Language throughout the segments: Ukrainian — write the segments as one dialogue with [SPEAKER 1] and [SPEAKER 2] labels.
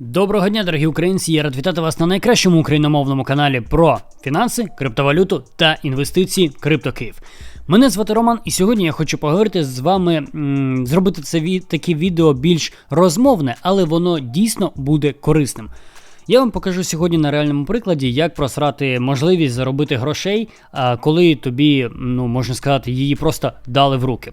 [SPEAKER 1] Доброго дня, дорогі українці! Я рад вітати вас на найкращому україномовному каналі про фінанси, криптовалюту та інвестиції CryptoKiv. Мене звати Роман, і сьогодні я хочу поговорити з вами, зробити це ві- таке відео більш розмовне, але воно дійсно буде корисним. Я вам покажу сьогодні на реальному прикладі, як просрати можливість заробити грошей, а, коли тобі, ну можна сказати, її просто дали в руки.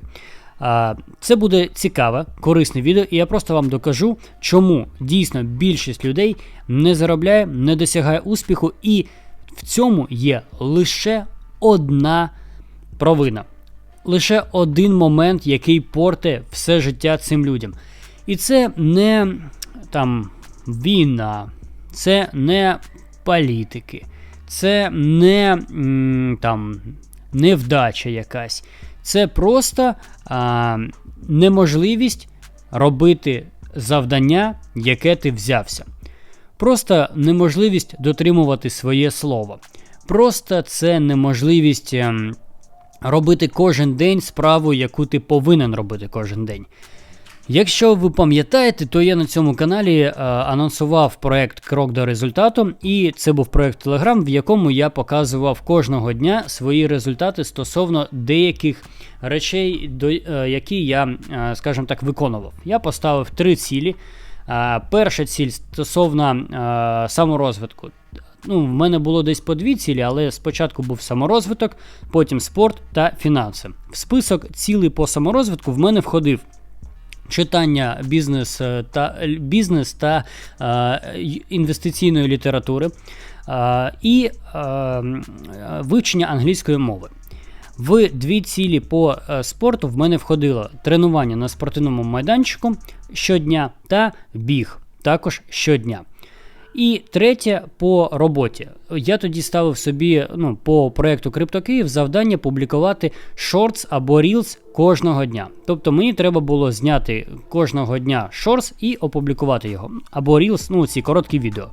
[SPEAKER 1] Це буде цікаве, корисне відео, і я просто вам докажу, чому дійсно більшість людей не заробляє, не досягає успіху, і в цьому є лише одна провина. Лише один момент, який порте все життя цим людям. І це не там війна, це не політики, це не там невдача якась. Це просто а, неможливість робити завдання, яке ти взявся. Просто неможливість дотримувати своє слово. Просто це неможливість ем, робити кожен день справу, яку ти повинен робити кожен день. Якщо ви пам'ятаєте, то я на цьому каналі е, анонсував проект Крок до результату, і це був проект Telegram, в якому я показував кожного дня свої результати стосовно деяких речей, до, е, які я, е, скажімо так, виконував. Я поставив три цілі. Е, перша ціль стосовно е, саморозвитку. Ну, в мене було десь по дві цілі, але спочатку був саморозвиток, потім спорт та фінанси. В список цілей по саморозвитку в мене входив читання бізнес е, та бізнес та е, інвестиційної літератури е, і е, е, вивчення англійської мови. В дві цілі по е, спорту в мене входило тренування на спортивному майданчику щодня та біг також щодня. І третє по роботі. Я тоді ставив собі ну, по проекту Криптокиїв завдання публікувати шортс або Reels кожного дня. Тобто мені треба було зняти кожного дня шортс і опублікувати його. Або Reels, ну ці короткі відео.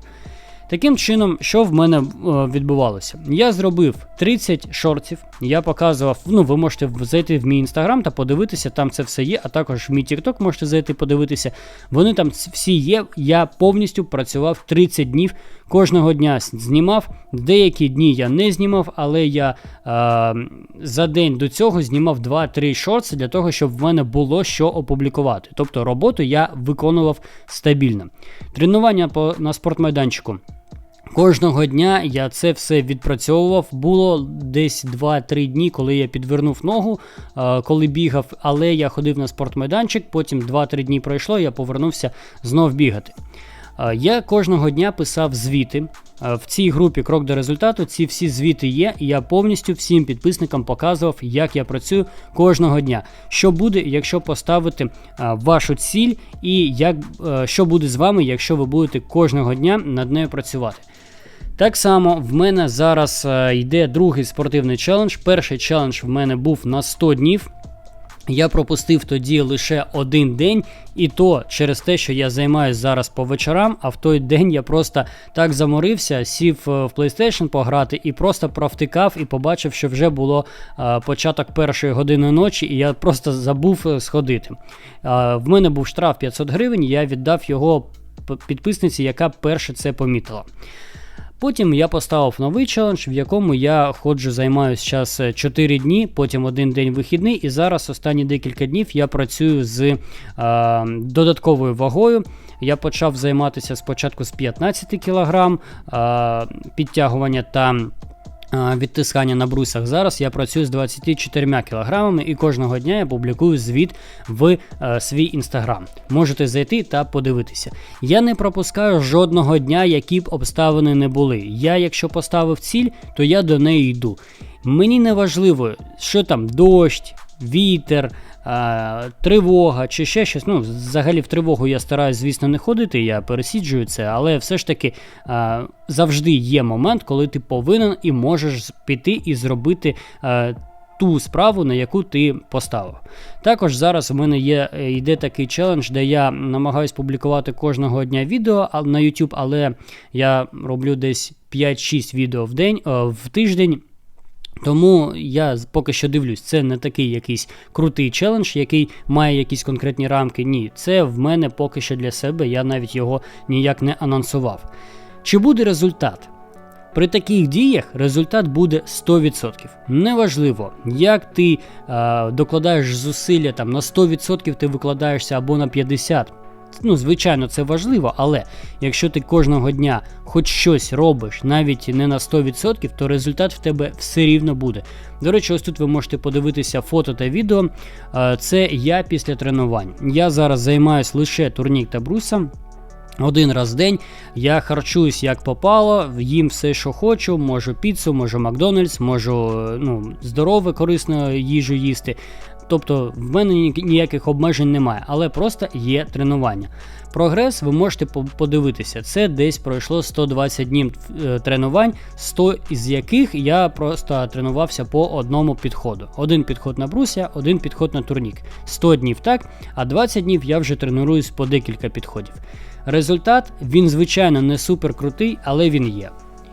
[SPEAKER 1] Таким чином, що в мене е, відбувалося? Я зробив 30 шортів, я показував, ну ви можете зайти в мій інстаграм та подивитися, там це все є, а також в мій TikTok можете зайти подивитися. Вони там всі є. Я повністю працював 30 днів. Кожного дня знімав. Деякі дні я не знімав, але я е, за день до цього знімав 2-3 шорти для того, щоб в мене було що опублікувати. Тобто роботу я виконував стабільно. Тренування по, на спортмайданчику. Кожного дня я це все відпрацьовував. Було десь 2-3 дні, коли я підвернув ногу, е, коли бігав, але я ходив на спортмайданчик, потім 2-3 дні пройшло, я повернувся знов бігати. Е, Я кожного дня писав звіти. Е, В цій групі Крок до результату ці всі звіти є, і я повністю всім підписникам показував, як я працюю кожного дня. Що буде, якщо поставити е, вашу ціль, і як, що буде з вами, якщо ви будете кожного дня над нею працювати. Так само в мене зараз йде другий спортивний челендж. Перший челендж в мене був на 100 днів. Я пропустив тоді лише один день, і то через те, що я займаюся зараз по вечорам, а в той день я просто так заморився, сів е, в PlayStation пограти і просто провтикав і побачив, що вже було е, початок першої години ночі, і я просто забув е, сходити. Е, в мене був штраф 500 гривень, я віддав його підписниці, яка перше це помітила. Потім я поставив новий челендж, в якому я ходжу, займаюся час 4 дні, потім один день вихідний, і зараз останні декілька днів я працюю з е, додатковою вагою. Я почав займатися спочатку з 15 кг е, підтягування та е, відтискання на брусах. Зараз я працюю з 24 кілограмами і кожного дня я публікую звіт в е, свій інстаграм. Можете зайти та подивитися. Я не пропускаю жодного дня, які б обставини не були. Я, якщо поставив ціль, то я до неї йду. Мені не важливо, що там дощ, вітер. Е, Тривога чи ще щось. Ну, взагалі в тривогу я стараюсь, звісно, не ходити, я пересіджую це, але все ж таки е, завжди є момент, коли ти повинен і можеш піти і зробити е, ту справу, на яку ти поставив. Також зараз у мене є йде такий челендж, де я намагаюсь публікувати кожного дня відео а- на YouTube, але я роблю десь 5-6 відео в день в тиждень. Тому я поки що дивлюсь, це не такий якийсь крутий челендж, який має якісь конкретні рамки. Ні, це в мене поки що для себе, я навіть його ніяк не анонсував. Чи буде результат? При таких діях результат буде 100%. Неважливо, як ти е, докладаєш зусилля там на 100% ти викладаєшся або на 50%. Ну, звичайно, це важливо, але якщо ти кожного дня хоч щось робиш, навіть не на 100%, то результат в тебе все рівно буде. До речі, ось тут ви можете подивитися фото та відео. Це я після тренувань. Я зараз займаюся лише турнік та брусом. Один раз в день я харчуюсь як попало, їм все, що хочу, можу піцу, можу Макдональдс, можу ну, здорове, корисну їжу їсти. Тобто в мене ніяких обмежень немає, але просто є тренування. Прогрес ви можете подивитися. Це десь пройшло 120 днів е, тренувань, 100 із яких я просто тренувався по одному підходу. Один підход на бруся, один підход на турнік. 100 днів так, а 20 днів я вже тренуюсь по декілька підходів. Результат він, звичайно, не супер крутий, але він є.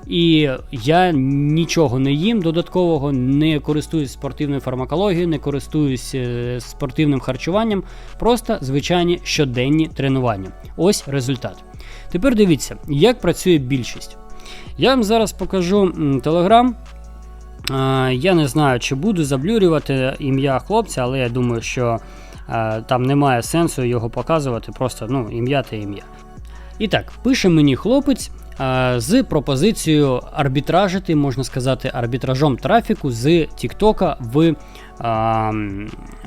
[SPEAKER 1] І я нічого не їм додаткового, не користуюсь спортивною фармакологією, не користуюсь е, спортивним харчуванням, просто звичайні щоденні тренування. Ось результат. Тепер дивіться, як працює більшість. Я вам зараз покажу телеграм. Я не знаю, чи буду заблюрювати ім'я хлопця, але я думаю, що там немає сенсу його показувати, просто ну, ім'я та ім'я. І так, пише мені хлопець з пропозицією арбітражити, можна сказати, арбітражом трафіку з Тіктока в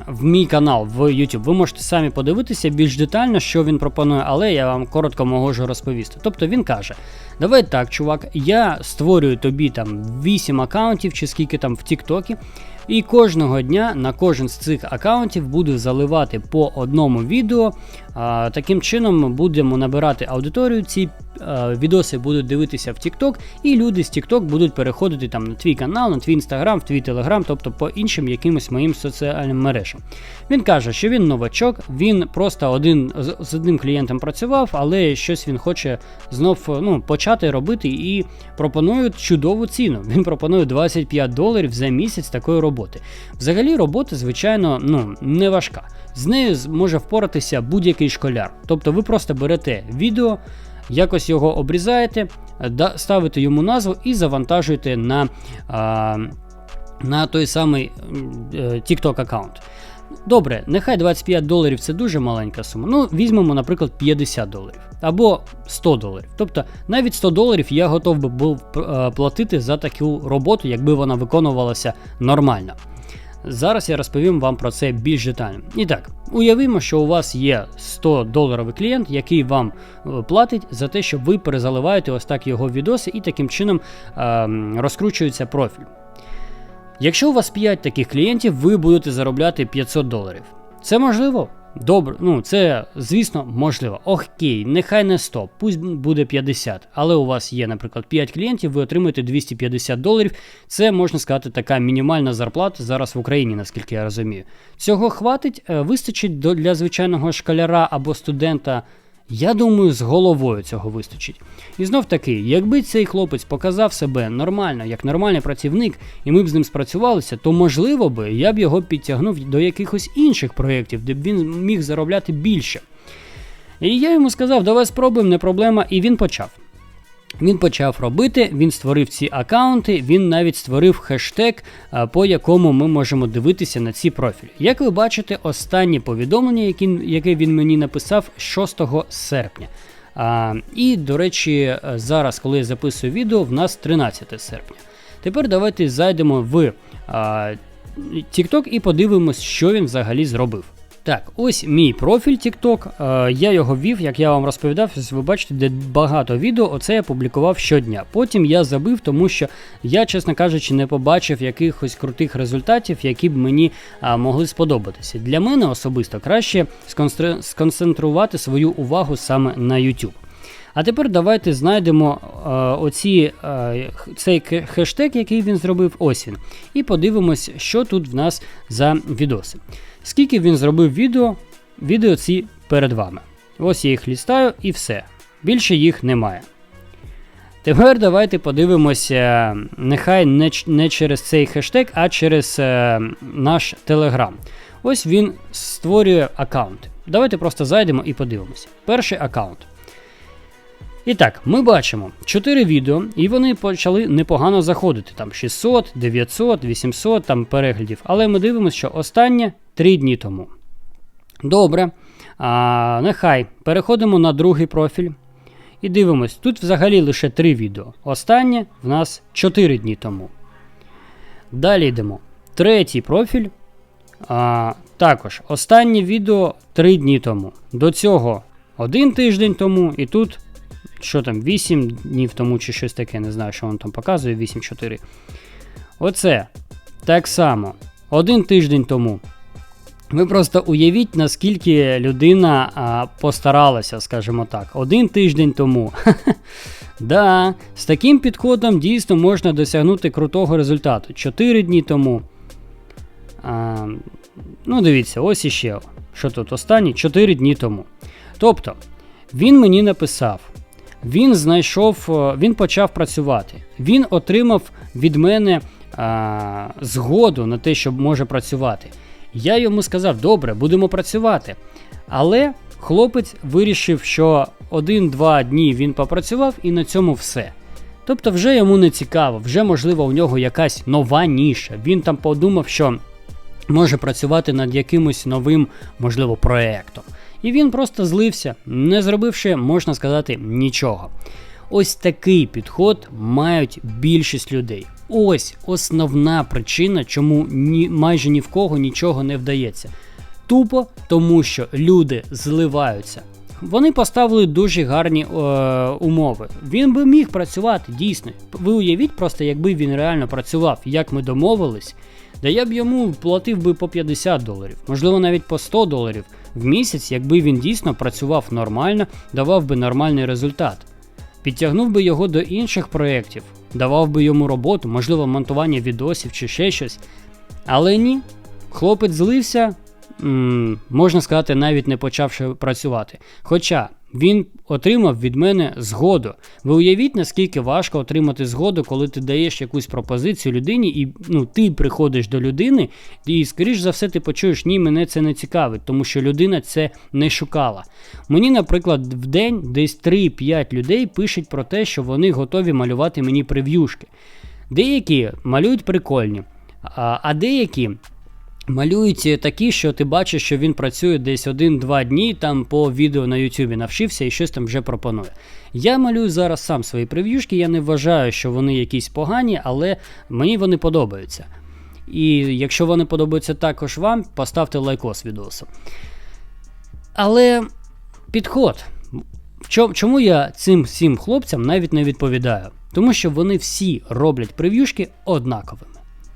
[SPEAKER 1] в мій канал в YouTube. Ви можете самі подивитися більш детально, що він пропонує, але я вам коротко можу розповісти. Тобто він каже: Давай так, чувак, я створюю тобі там 8 аккаунтів чи скільки там в Тіктокі. І кожного дня на кожен з цих аккаунтів буду заливати по одному відео. Таким чином будемо набирати аудиторію. Ці відоси будуть дивитися в TikTok, і люди з TikTok будуть переходити там на твій канал, на твій інстаграм, в твій телеграм, тобто по іншим якимось моїм соціальним мережам. Він каже, що він новачок, він просто один з одним клієнтом працював, але щось він хоче знов ну, почати робити і пропонує чудову ціну. Він пропонує 25 доларів за місяць такої роботи. Взагалі, робота, звичайно, ну не важка. З нею може впоратися будь-який школяр. Тобто ви просто берете відео. Якось його обрізаєте, ставите йому назву і завантажуєте на на той самий е, TikTok аккаунт. Добре, нехай 25 доларів це дуже маленька сума. Ну, візьмемо, наприклад, 50 доларів або 100 доларів. Тобто навіть 100 доларів я готов би був е, платити за таку роботу, якби вона виконувалася нормально. Зараз я розповім вам про це більш детально. І так, уявімо, що у вас є 100 доларовий клієнт, який вам е, платить за те, що ви перезаливаєте ось так його відоси, і таким чином е розкручується профіль. Якщо у вас 5 таких клієнтів, ви будете заробляти 500 доларів. Це можливо? Добре, ну це, звісно, можливо. Окей, нехай не 100, пусть буде 50. Але у вас є, наприклад, 5 клієнтів, ви отримуєте 250 доларів. Це можна сказати така мінімальна зарплата зараз в Україні, наскільки я розумію. Цього хватить, е, вистачить для звичайного школяра або студента я думаю, з головою цього вистачить. І знов таки, якби цей хлопець показав себе нормально, як нормальний працівник, і ми б з ним спрацювалися, то можливо би я б його підтягнув до якихось інших проєктів, де б він міг заробляти більше. І я йому сказав, давай спробуємо, не проблема, і він почав. Він почав робити, він створив ці аккаунти, він навіть створив хештег, по якому ми можемо дивитися на ці профілі. Як ви бачите, останнє повідомлення, яке він мені написав 6 серпня. А, І, до речі, зараз, коли я записую відео, в нас 13 серпня. Тепер давайте зайдемо в а, TikTok і подивимось, що він взагалі зробив. Так, ось мій профіль TikTok. Е, я його ввів, як я вам розповідав, ви бачите, де багато відео, оце я публікував щодня. Потім я забив, тому що я, чесно кажучи, не побачив якихось крутих результатів, які б мені могли сподобатися. Для мене особисто краще сконцентрувати свою увагу саме на YouTube. А тепер давайте знайдемо е, оці, е, цей хештег, який він зробив, ось він. І подивимось, що тут в нас за відоси. Скільки він зробив відео, відео ці перед вами. Ось я їх лістаю і все. Більше їх немає. Тепер давайте подивимося, нехай не, не через цей хештег, а через е, наш Телеграм. Ось він створює аккаунт. Давайте просто зайдемо і подивимося. Перший аккаунт. І так, ми бачимо 4 відео, і вони почали непогано заходити. Там 600, 900, 800 там переглядів. Але ми дивимося, що останнє 3 дні тому. Добре. А, Нехай переходимо на другий профіль. І дивимось, тут взагалі лише 3 відео. Останнє в нас 4 дні тому. Далі йдемо. Третій профіль. А, Також останнє відео 3 дні тому. До цього один тиждень тому, і тут що там, 8 днів тому чи щось таке, не знаю, що він там показує, 8-4. Оце так само. Один тиждень тому. Ви просто уявіть, наскільки людина а, постаралася, скажімо так, один тиждень тому. да, З таким підходом дійсно можна досягнути крутого результату. 4 дні тому. А, Ну, дивіться, ось іще. Що тут останні? 4 дні тому. Тобто, він мені написав. Він знайшов, він почав працювати. Він отримав від мене а, згоду на те, що може працювати. Я йому сказав, добре, будемо працювати. Але хлопець вирішив, що один-два дні він попрацював і на цьому все. Тобто, вже йому не цікаво, вже, можливо, у нього якась нова ніша. Він там подумав, що може працювати над якимось новим, можливо, проєктом. І він просто злився, не зробивши, можна сказати, нічого. Ось такий підход мають більшість людей. Ось основна причина, чому ні, майже ні в кого нічого не вдається. Тупо тому, що люди зливаються. Вони поставили дуже гарні е, умови. Він би міг працювати дійсно. Ви уявіть просто, якби він реально працював, як ми домовились, да я б йому платив би по 50 доларів, можливо, навіть по 100 доларів в місяць, якби він дійсно працював нормально, давав би нормальний результат. Підтягнув би його до інших проєктів, давав би йому роботу, можливо, монтування відосів чи ще щось. Але ні, хлопець злився, можна сказати, навіть не почавши працювати. Хоча він отримав від мене згоду. Ви уявіть, наскільки важко отримати згоду, коли ти даєш якусь пропозицію людині, і ну, ти приходиш до людини, і, скоріш за все, ти почуєш, ні, мене це не цікавить, тому що людина це не шукала. Мені, наприклад, в день десь 3-5 людей пишуть про те, що вони готові малювати мені прев'юшки. Деякі малюють прикольні, а, деякі. Малюють такі, що ти бачиш, що він працює десь один-два дні там по відео на Ютубі навчився і щось там вже пропонує. Я малюю зараз сам свої прев'юшки, я не вважаю, що вони якісь погані, але мені вони подобаються. І якщо вони подобаються також вам, поставте лайкос відосу. Але підход. Чому я цим всім хлопцям навіть не відповідаю? Тому що вони всі роблять прев'юшки однаковими.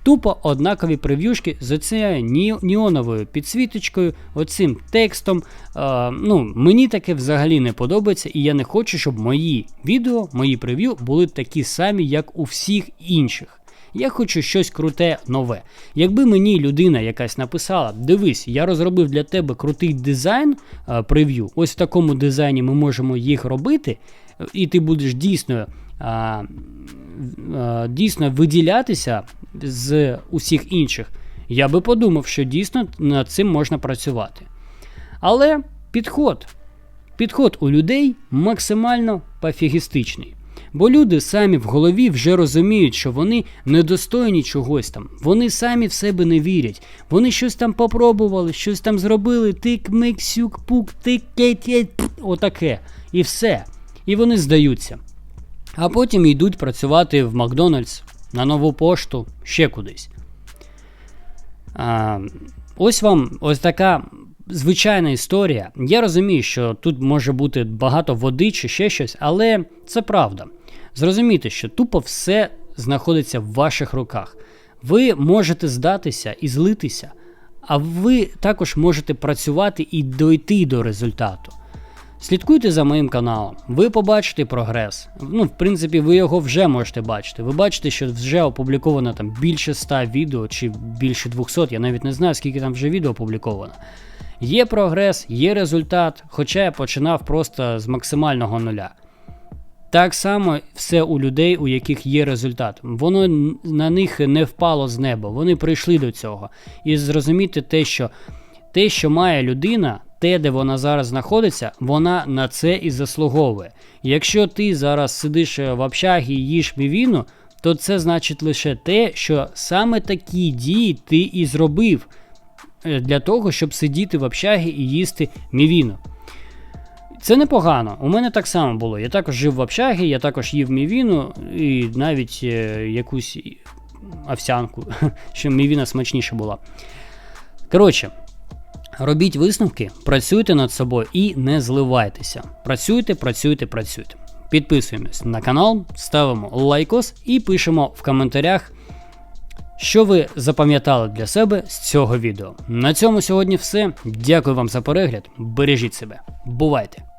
[SPEAKER 1] Тупо однакові прев'юшки з оцією ніоновою підсвіточкою, оцим текстом. Е, ну, Мені таке взагалі не подобається, і я не хочу, щоб мої відео, мої прев'ю були такі самі, як у всіх інших. Я хочу щось круте, нове. Якби мені людина якась написала, дивись, я розробив для тебе крутий дизайн е, прев'ю, ось в такому дизайні ми можемо їх робити, і ти будеш дійсно. Дійсно виділятися з усіх інших, я би подумав, що дійсно над цим можна працювати. Але підход. Підход у людей максимально пофігістичний. Бо люди самі в голові вже розуміють, що вони недостойні чогось там. Вони самі в себе не вірять. Вони щось там попробували, щось там зробили, тик, мик, сюк, пук, тик, кеть, отаке. І все. І вони здаються. А потім йдуть працювати в Макдональдс, на нову пошту, ще кудись. А, Ось вам ось така звичайна історія. Я розумію, що тут може бути багато води чи ще щось, але це правда. Зрозумійте, що тупо все знаходиться в ваших руках. Ви можете здатися і злитися, а ви також можете працювати і дойти до результату. Слідкуйте за моїм каналом, ви побачите прогрес. Ну, в принципі, ви його вже можете бачити. Ви бачите, що вже опубліковано там більше 100 відео чи більше 200, я навіть не знаю, скільки там вже відео опубліковано. Є прогрес, є результат, хоча я починав просто з максимального нуля. Так само все у людей, у яких є результат. Воно на них не впало з неба, вони прийшли до цього. І зрозуміти те, що те, що має людина, те, де вона зараз знаходиться, вона на це і заслуговує. Якщо ти зараз сидиш е, в общагі і їш мівіну, то це значить лише те, що саме такі дії ти і зробив е, для того, щоб сидіти в общагі і їсти мівіну. Це непогано. У мене так само було. Я також жив в общагі, я також їв мівіну і навіть е, якусь овсянку, що мівіна смачніша була. Коротше, робіть висновки, працюйте над собою і не зливайтеся. Працюйте, працюйте, працюйте. Підписуємось на канал, ставимо лайкос і пишемо в коментарях, що ви запам'ятали для себе з цього відео. На цьому сьогодні все. Дякую вам за перегляд. Бережіть себе. Бувайте!